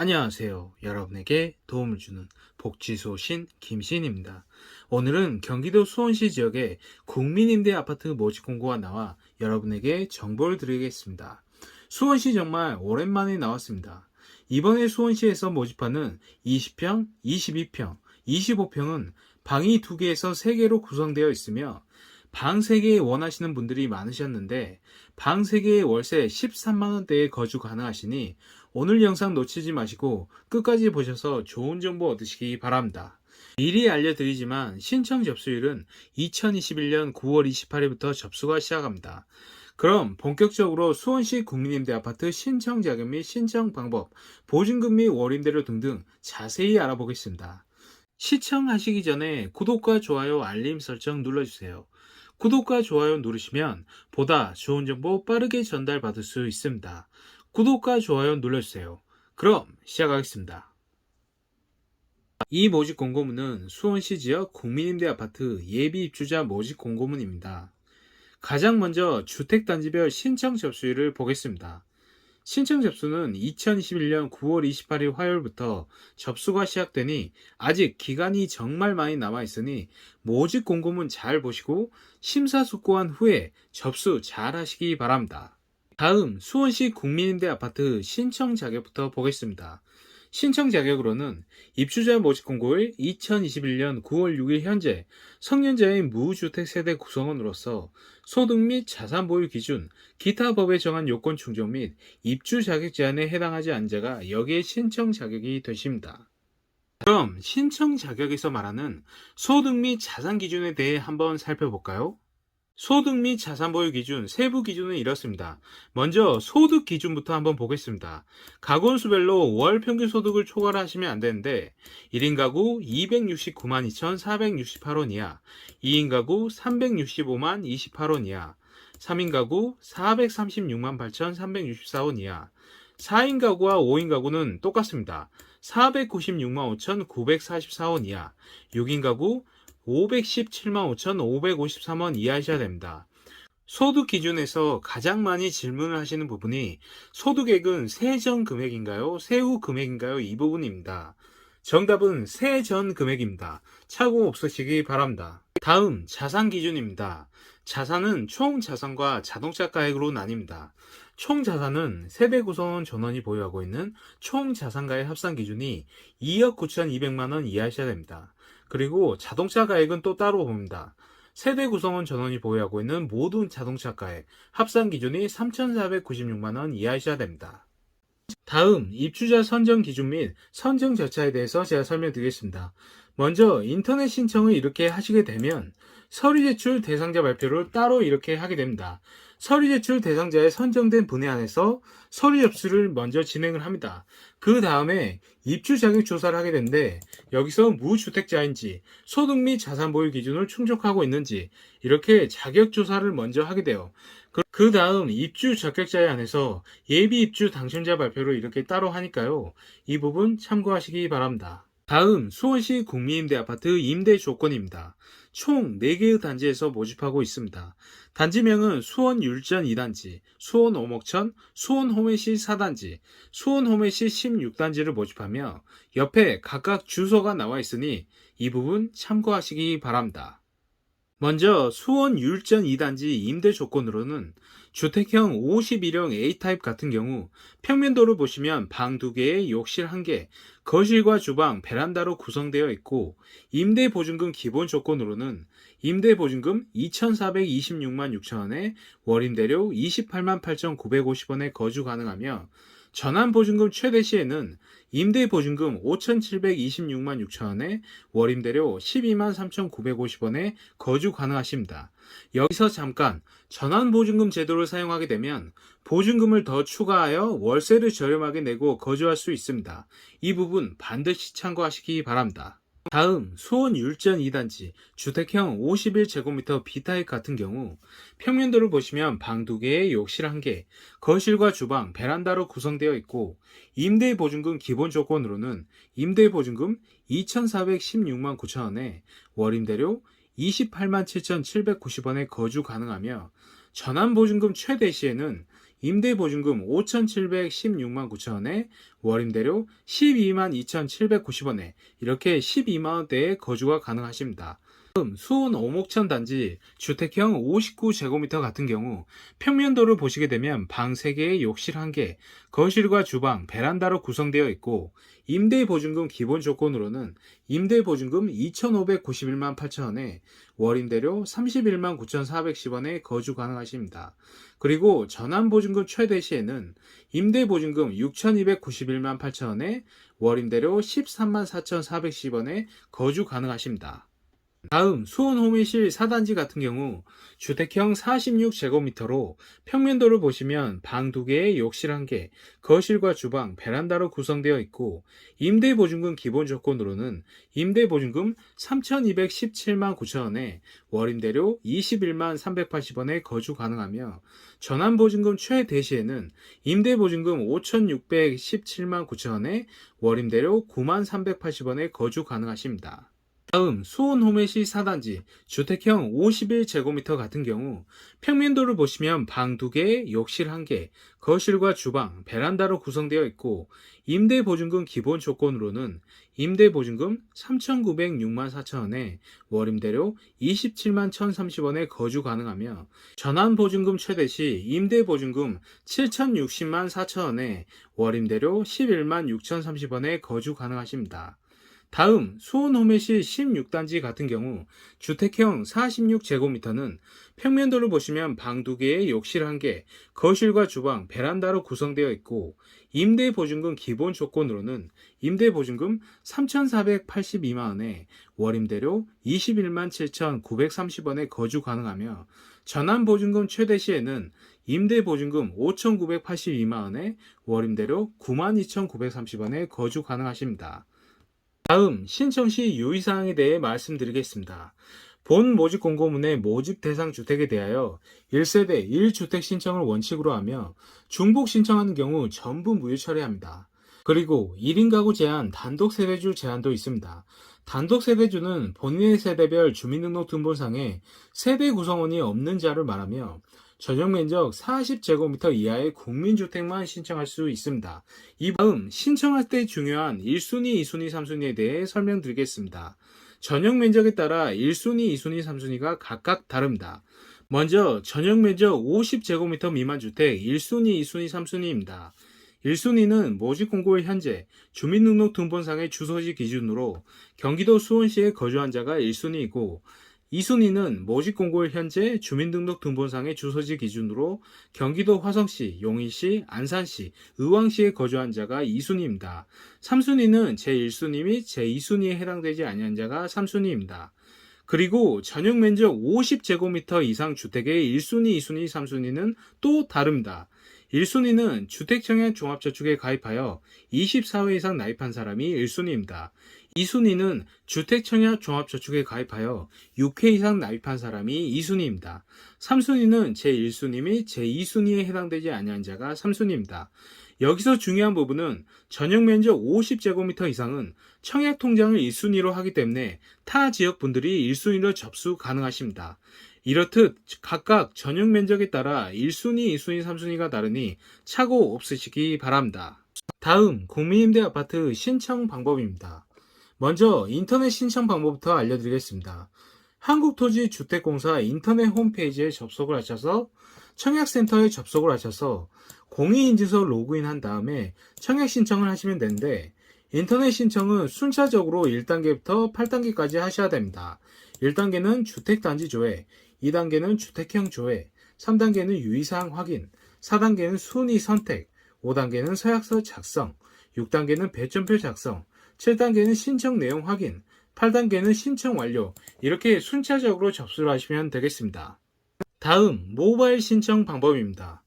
안녕하세요. 여러분에게 도움을 주는 복지소신 김신입니다. 오늘은 경기도 수원시 지역의 국민임대 아파트 모집 공고가 나와 여러분에게 정보를 드리겠습니다. 수원시 정말 오랜만에 나왔습니다. 이번에 수원시에서 모집하는 20평, 22평, 25평은 방이 2개에서 3개로 구성되어 있으며 방 3개 원하시는 분들이 많으셨는데 방 3개의 월세 13만원대에 거주 가능하시니 오늘 영상 놓치지 마시고 끝까지 보셔서 좋은 정보 얻으시기 바랍니다. 미리 알려드리지만 신청 접수율은 2021년 9월 28일부터 접수가 시작합니다. 그럼 본격적으로 수원시 국민임대 아파트 신청 자격 및 신청 방법, 보증금 및 월임대료 등등 자세히 알아보겠습니다. 시청하시기 전에 구독과 좋아요, 알림 설정 눌러주세요. 구독과 좋아요 누르시면 보다 좋은 정보 빠르게 전달받을 수 있습니다. 구독과 좋아요 눌러주세요. 그럼 시작하겠습니다. 이 모집 공고문은 수원시 지역 국민임대 아파트 예비 입주자 모집 공고문입니다. 가장 먼저 주택단지별 신청 접수율을 보겠습니다. 신청 접수는 2021년 9월 28일 화요일부터 접수가 시작되니 아직 기간이 정말 많이 남아 있으니 모집 공고문 잘 보시고 심사숙고한 후에 접수 잘 하시기 바랍니다. 다음 수원시 국민임대 아파트 신청 자격부터 보겠습니다. 신청 자격으로는 입주자 모집 공고일 2021년 9월 6일 현재 성년자인 무주택 세대 구성원으로서 소득 및 자산 보유 기준, 기타 법에 정한 요건 충족 및 입주 자격 제한에 해당하지 않은 자가 여기에 신청 자격이 되십니다. 그럼 신청 자격에서 말하는 소득 및 자산 기준에 대해 한번 살펴볼까요? 소득 및 자산 보유 기준, 세부 기준은 이렇습니다. 먼저 소득 기준부터 한번 보겠습니다. 가구 수별로 월 평균 소득을 초과하시면 안 되는데 1인 가구 269만 2,468원 이하, 2인 가구 365만 28원 이하, 3인 가구 436만 8,364원 이하, 4인 가구와 5인 가구는 똑같습니다. 496만 5,944원 이하, 6인 가구 517만 5,553원 이하이셔야 됩니다. 소득 기준에서 가장 많이 질문을 하시는 부분이 소득액은 세전 금액인가요? 세후 금액인가요? 이 부분입니다. 정답은 세전 금액입니다. 착오 없으시기 바랍니다. 다음 자산 기준입니다. 자산은 총 자산과 자동차 가액으로 나뉩니다. 총 자산은 세대 구성원 전원이 보유하고 있는 총 자산가의 합산 기준이 2억 9,200만 원 이하이셔야 됩니다. 그리고 자동차 가액은 또 따로 봅니다. 세대 구성원 전원이 보유하고 있는 모든 자동차 가액 합산 기준이 3,496만 원 이하이셔야 됩니다. 다음 입주자 선정 기준 및 선정 절차에 대해서 제가 설명드리겠습니다. 먼저 인터넷 신청을 이렇게 하시게 되면 서류 제출 대상자 발표를 따로 이렇게 하게 됩니다. 서류 제출 대상자에 선정된 분에 한해서 서류 접수를 먼저 진행을 합니다. 그 다음에 입주 자격 조사를 하게 되는데 여기서 무주택자인지 소득 및 자산 보유 기준을 충족하고 있는지 이렇게 자격 조사를 먼저 하게 돼요. 그 다음 입주 자격자에 한해서 예비 입주 당첨자 발표를 이렇게 따로 하니까요. 이 부분 참고하시기 바랍니다. 다음 수원시 국민임대 아파트 임대 조건입니다. 총 4개의 단지에서 모집하고 있습니다. 단지명은 수원 율전 2단지, 수원 오목천, 수원 호메시 4단지, 수원 호메시 16단지를 모집하며 옆에 각각 주소가 나와 있으니 이 부분 참고하시기 바랍니다. 먼저 수원 율전 2단지 임대 조건으로는 주택형 51형 A타입 같은 경우 평면도를 보시면 방 2개에 욕실 1개, 거실과 주방, 베란다로 구성되어 있고 임대 보증금 기본 조건으로는 임대 보증금 2,426만 6천원에 월임대료 28만 8,950원에 거주 가능하며 전환 보증금 최대 시에는 임대 보증금 5,726만 6천원에 월임대료 12만 3,950원에 거주 가능하십니다. 여기서 잠깐 전환 보증금 제도를 사용하게 되면 보증금을 더 추가하여 월세를 저렴하게 내고 거주할 수 있습니다. 이 부분 반드시 참고하시기 바랍니다. 다음 수원 율전 2단지 주택형 51제곱미터 B타입 같은 경우 평면도를 보시면 방 2개에 욕실 1개, 거실과 주방, 베란다로 구성되어 있고 임대 보증금 기본 조건으로는 임대 보증금 2,416만 9천원에 월임대료 28만 7,790원에 거주 가능하며 전환 보증금 최대 시에는 임대보증금 5,716만 9천원에 월임대료 12만 2,790원에 이렇게 12만원대의 거주가 가능하십니다. 수원 오목천 단지 주택형 59제곱미터 같은 경우 평면도를 보시게 되면 방 3개에 욕실 1개, 거실과 주방, 베란다로 구성되어 있고 임대보증금 기본 조건으로는 임대보증금 2,591만 8천원에 월임대료 31만 9,410원에 거주 가능하십니다. 그리고 전환보증금 최대 시에는 임대보증금 6,291만 8천원에 월임대료 13만 4,410원에 거주 가능하십니다. 다음 수원 호미실 4단지 같은 경우 주택형 46제곱미터로 평면도를 보시면 방 2개에 욕실 1개, 거실과 주방, 베란다로 구성되어 있고 임대보증금 기본 조건으로는 임대보증금 3,217만 9천원에 월임대료 21만 380원에 거주 가능하며 전환보증금 최대 시에는 임대보증금 5,617만 9천원에 월임대료 9만 380원에 거주 가능하십니다. 다음 수원 호메시 4단지 주택형 51제곱미터 같은 경우 평면도를 보시면 방 2개, 욕실 1개, 거실과 주방, 베란다로 구성되어 있고 임대보증금 기본 조건으로는 임대보증금 3,906만 4천원에 월임대료 27만 1,030원에 거주 가능하며 전환보증금 최대 시 임대보증금 7,060만 4천원에 월임대료 11만 6,030원에 거주 가능하십니다. 다음 수원 호메시 16단지 같은 경우 주택형 46제곱미터는 평면도를 보시면 방 2개에 욕실 1개, 거실과 주방, 베란다로 구성되어 있고 임대 보증금 기본 조건으로는 임대 보증금 3,482만 원에 월임대료 21만 7,930원에 거주 가능하며 전환 보증금 최대 시에는 임대 보증금 5,982만 원에 월임대료 92,930원에 거주 가능하십니다. 다음 신청 시 유의사항에 대해 말씀드리겠습니다. 본 모집 공고문의 모집 대상 주택에 대하여 1세대 1주택 신청을 원칙으로 하며 중복 신청하는 경우 전부 무효 처리합니다. 그리고 1인 가구 제한 단독 세대주 제한도 있습니다. 단독 세대주는 본인의 세대별 주민등록등본상에 세대 구성원이 없는 자를 말하며 전용 면적 40제곱미터 이하의 국민주택만 신청할 수 있습니다. 이 다음 신청할 때 중요한 1순위, 2순위, 3순위에 대해 설명드리겠습니다. 전용 면적에 따라 1순위, 2순위, 3순위가 각각 다릅니다. 먼저 전용 면적 50제곱미터 미만 주택 1순위, 2순위, 3순위입니다. 1순위는 모집 공고일 현재 주민등록등본상의 주소지 기준으로 경기도 수원시에 거주한 자가 1순위이고 2순위는 모집 공고일 현재 주민등록 등본상의 주소지 기준으로 경기도 화성시, 용인시, 안산시, 의왕시에 거주한 자가 2순위입니다. 3순위는 제1순위 및 제2순위에 해당되지 아니한 자가 3순위입니다. 그리고 전용 면적 50제곱미터 이상 주택의 1순위, 2순위, 3순위는 또 다릅니다. 1순위는 주택청약 종합저축에 가입하여 24회 이상 나입한 사람이 1순위입니다. 2순위는 주택청약 종합저축에 가입하여 6회 이상 나입한 사람이 2순위입니다. 3순위는 제1순위 및 제2순위에 해당되지 아니한 자가 3순위입니다. 여기서 중요한 부분은 전용 면적 50제곱미터 이상은 청약 통장을 1순위로 하기 때문에 타 지역 분들이 1순위로 접수 가능하십니다. 이렇듯 각각 전용 면적에 따라 1순위, 2순위, 3순위가 다르니 착오 없으시기 바랍니다. 다음 국민임대 아파트 신청 방법입니다. 먼저 인터넷 신청 방법부터 알려드리겠습니다. 한국토지주택공사 인터넷 홈페이지에 접속을 하셔서 청약센터에 접속을 하셔서 공인인증서 로그인 한 다음에 청약 신청을 하시면 되는데 인터넷 신청은 순차적으로 1단계부터 8단계까지 하셔야 됩니다. 1단계는 주택단지 조회, 2단계는 주택형 조회, 3단계는 유의사항 확인, 4단계는 순위 선택, 5단계는 서약서 작성, 6단계는 배점표 작성, 7단계는 신청 내용 확인, 8단계는 신청 완료. 이렇게 순차적으로 접수를 하시면 되겠습니다. 다음, 모바일 신청 방법입니다.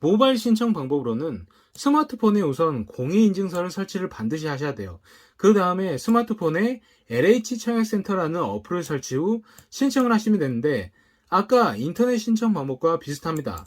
모바일 신청 방법으로는 스마트폰에 우선 공인인증서를 설치를 반드시 하셔야 돼요. 그 다음에 스마트폰에 LH 청약센터라는 어플을 설치 후 신청을 하시면 되는데 아까 인터넷 신청 방법과 비슷합니다.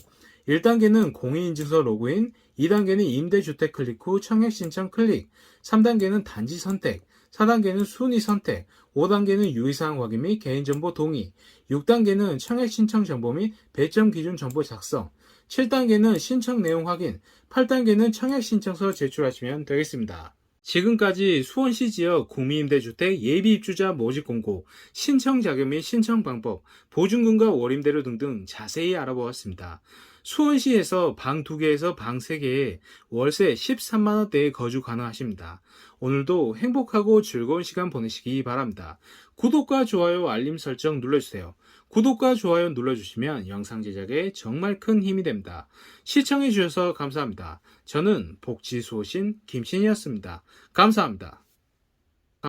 1단계는 공인인증서 로그인, 2단계는 임대주택 클릭 후 청약 신청 클릭, 3단계는 단지 선택, 4단계는 순위 선택, 5단계는 유의사항 확인 및 개인정보 동의, 6단계는 청약 신청 정보 및 배점 기준 정보 작성, 7단계는 신청 내용 확인, 8단계는 청약 신청서 제출하시면 되겠습니다. 지금까지 수원시 지역 국민임대주택 예비 입주자 모집 공고, 신청 자격 및 신청 방법, 보증금과 월임대료 등등 자세히 알아보았습니다. 수원시에서 방 2개에서 방 3개에 월세 13만원대에 거주 가능하십니다. 오늘도 행복하고 즐거운 시간 보내시기 바랍니다. 구독과 좋아요, 알림 설정 눌러주세요. 구독과 좋아요 눌러주시면 영상 제작에 정말 큰 힘이 됩니다. 시청해주셔서 감사합니다. 저는 복지수호신 김신이었습니다. 감사합니다.